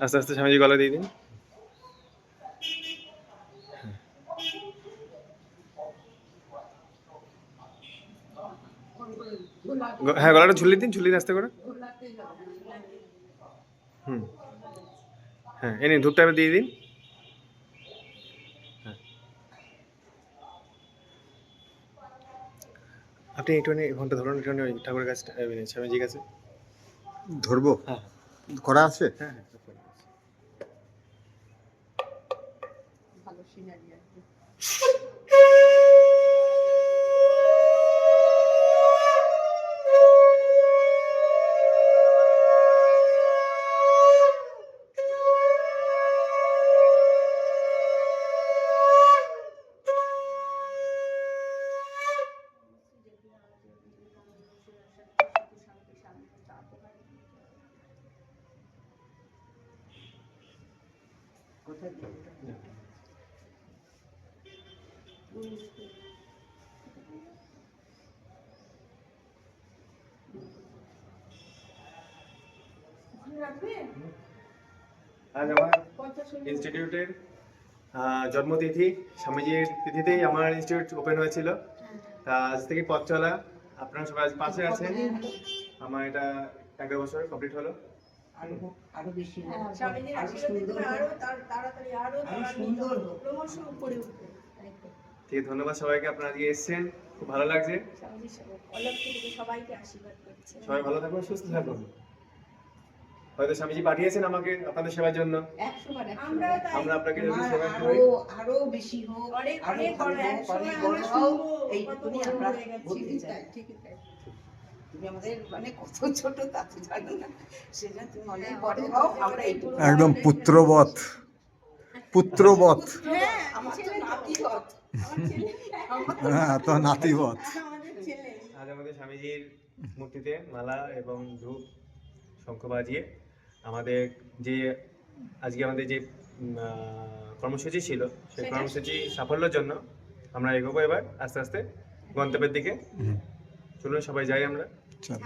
আস্তে আস্তে স্বামীজি গলা দিয়ে দিন। হ্যাঁ গলাটা ঝুলিয়ে দিন ঝুলিয়ে আস্তে করে। হুম। হ্যাঁ এনে ধূপটা দিয়ে দিন। হ্যাঁ। আপনি একটুখানি ঘণ্টা ধরুন একটু ঠাকুরের কাছে স্বামীজির কাছে। ধরবো? হ্যাঁ। করা আছে? হ্যাঁ হ্যাঁ সব করে। ভালো সিনারি আছে আজ আমার ইনস্টিটিউটের আহ, জন্মতিথি স্বামীজির তিথিতেই আমার ইনস্টিটিউট ওপেন হয়েছিল। তা আজ থেকে পথ চলা আপনারা সবাই আজ পাশে আছেন। আমার এটা এগারো বছর কমপ্লিট হলো। আরও বেশি হোক, স্বামীজির আরও সুন্দর আরও তাড়াতাড়ি আরও আরও সুন্দর ক্রমশ উপরে উঠবে ঠিক ধন্যবাদ সবাইকে আপনারা আজকে এসেছেন। খুব ভালো লাগছে। সবাই সবাইকে আশীর্বাদ করছে সবাই ভালো থাকুন সুস্থ থাকুন। হয়তো স্বামীজি পাঠিয়েছেন আমাকে আপনাদের সেবার জন্য। আমরা আপনাকে যদি সেবা করি। আরও বেশি হোক অনেক। তুমি আমাদের মানে কত ছোট তা তো জানো না তুমি অনেক বড় হও আমরা একদম অনেক পুত্রবৎ। পুত্রবৎ। হ্যাঁ, আমার তো নাতিবৎ। আমার ছেলে। হ্যাঁ তো আমাদের আজ আমাদের স্বামীজির মূর্তিতে মালা এবং ধূপ শঙ্খ বাজিয়ে আমাদের যে আজকে আমাদের যে আহ, কর্মসূচি ছিল সেই কর্মসূচি সাফল্যের জন্য আমরা এগোবো এবার আস্তে আস্তে গন্তব্যের দিকে। চলুন সবাই যাই আমরা। চল।